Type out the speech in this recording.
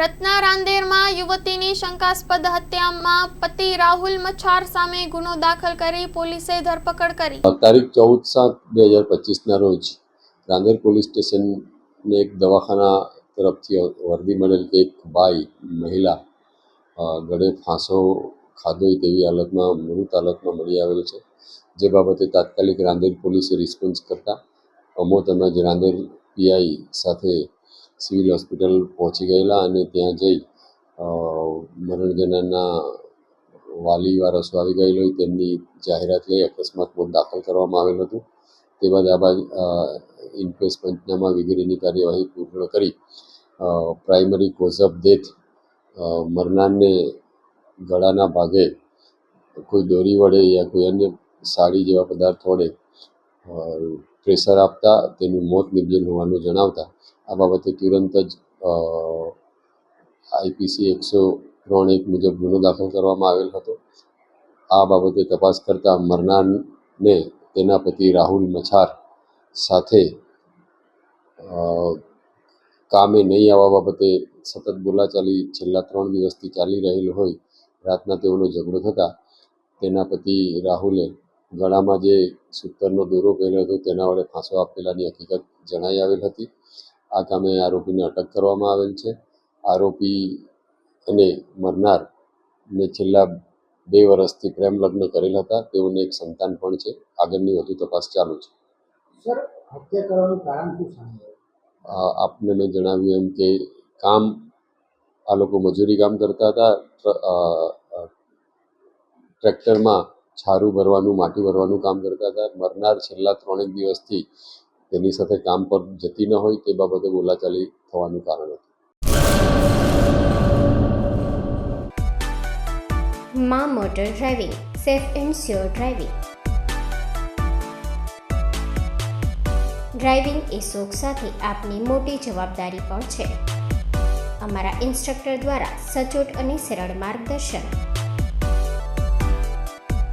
રત્ના રાંદેરમાં યુવતીની શંકાસ્પદ હત્યામાં પતિ રાહુલ મચ્છાર સામે ગુનો દાખલ કરી પોલીસે ધરપકડ કરી. તારીખ ચૌદ સાત બે હજાર પચીસના રોજ રાંદેર પોલીસ સ્ટેશનને એક દવાખાના તરફથી વર્દી મળેલ કે એક બાઈ, મહિલા ગળે ફાંસો ખાધો તેવી હાલતમાં, મૃત હાલતમાં મળી આવેલ છે. જે બાબતે તાત્કાલિક રાંદેર પોલીસે રિસ્પોન્સ કરતા અમો તેમજ રાંદેર પીઆઈ સાથે સિવિલ હોસ્પિટલ પહોંચી ગયેલા અને ત્યાં જઈ મરણજનના વાલી વારસો આવી ગયેલો હોય તેમની જાહેરાત લઈ અકસ્માત મોત દાખલ કરવામાં આવેલ હતું. તે બાદ આ બાદ ઇન્ક્વેસ્ટ પંચનામા વગેરેની કાર્યવાહી પૂર્ણ કરી પ્રાઇમરી કોઝ ઓફ ડેથ મરનારને ગળાના ભાગે કોઈ દોરી વડે યા કોઈ અન્ય સાડી જેવા પદાર્થ વડે પ્રેશર આપતા, તેનું મોત નિપજેલ હોવાનું જણાવતા, આ બાબતે તુરંત જ આઈપીસી એકસો ત્રણ એક મુજબ ગુનો દાખલ કરવામાં આવેલ હતો. આ બાબતે તપાસ કરતા મરનારને તેના પતિ રાહુલ મછાર સાથે કામે નહીં આવવા બાબતે સતત બોલાચાલી છેલ્લા ત્રણ દિવસથી ચાલી રહેલ હોય, રાતના તેઓનો ઝઘડો થતાં, તેના પતિ રાહુલે ગળામાં જે સૂતરનો દોરો પહેર્યો હતો તેના વડે ફાંસો આપેલાની હકીકત જણાઈ આવેલ હતી. આ કામે આરોપીને અટક કરવામાં આવેલ છે. આરોપી અને મરનાર ને છેલ્લા બે વર્ષથી પ્રેમ લગ્ન કરેલ હતા. તેઓને એક સંતાન પણ છે. આગળની વધુ તપાસ ચાલુ છે. આપને મેં જણાવ્યું એમ કે કામ આ લોકો મજૂરી કામ કરતા હતા. ટ્રેક્ટરમાં છારું ભરવાનું, માટી ભરવાનું કામ કરતા હતા. મરનાર છેલ્લા ત્રણેક દિવસથી તેની સાથે કામ પર જતી ન હોય તે બાબતે બોલાચાલી થવાનું કારણ હતું. મા motor driving, safe and sure driving. Driving એ શોખ સાથે આપની મોટી જવાબદારી પણ છે. અમારા ઇન્સ્ટ્રક્ટર દ્વારા સચોટ અને સરળ માર્ગદર્શન